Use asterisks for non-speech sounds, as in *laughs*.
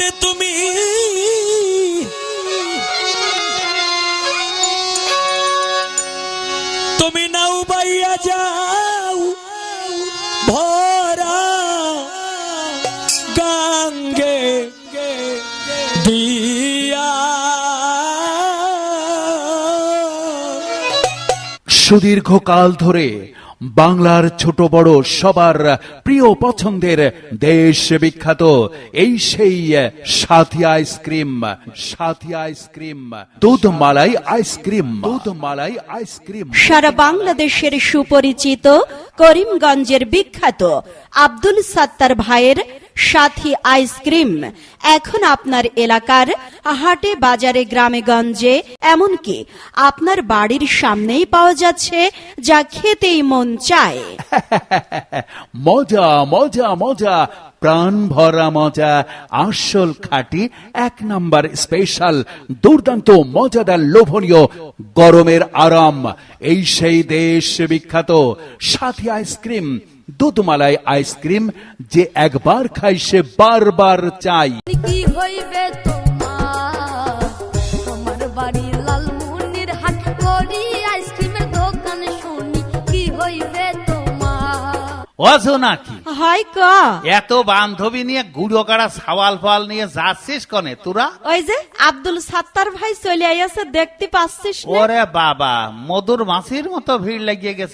আমার তুমি। তুমি নাও বাইয়া যাও ভরা গাঙ্গে সুদীর্ঘকাল ধরে বাংলার ছোট বড় সবার প্রিয় পছন্দের দেশ বিখ্যাত। এই সেই সাথী আইসক্রিম সাথী আইসক্রিম দুধ মালাই আইসক্রিম দুধ মালাই আইসক্রিম সারা বাংলাদেশের সুপরিচিত করিমগঞ্জের বিখ্যাত আব্দুল সাত্তার ভাইয়ের সাথী আইসক্রিম। এখন আপনার এলাকার হাটে বাজারে গ্রামে গঞ্জে, এমনকি আপনার বাড়ির সামনেই পাওয়া যাচ্ছে যা খেতেই মন চায়। *laughs* মজা মজা মজা। প্রাণ ভরা মজা, আসল খাটি, এক নাম্বার স্পেশাল দুর্দান্ত, মজাদার, লোভনীয়, গরমের আরাম। এই সেই দেশ বিখ্যাত, সাথী আইসক্রিম দুধমালাই আইসক্রিম যে একবার খাই সে বারবার চাই তোমার অজো নাকি? হয় ক? এত বান্ধবী নিয়ে গুড়ো কাড়া সাওয়াল ফাল নিয়ে যাচ্ছিস কনে তোরা? ওই যে আব্দুল সাত্তার ভাই চলে আইয়াছে দেখতে পাচ্ছিস না? ওরে বাবা মধুর মাছির মতো ভিড় লাগিয়ে গেছে।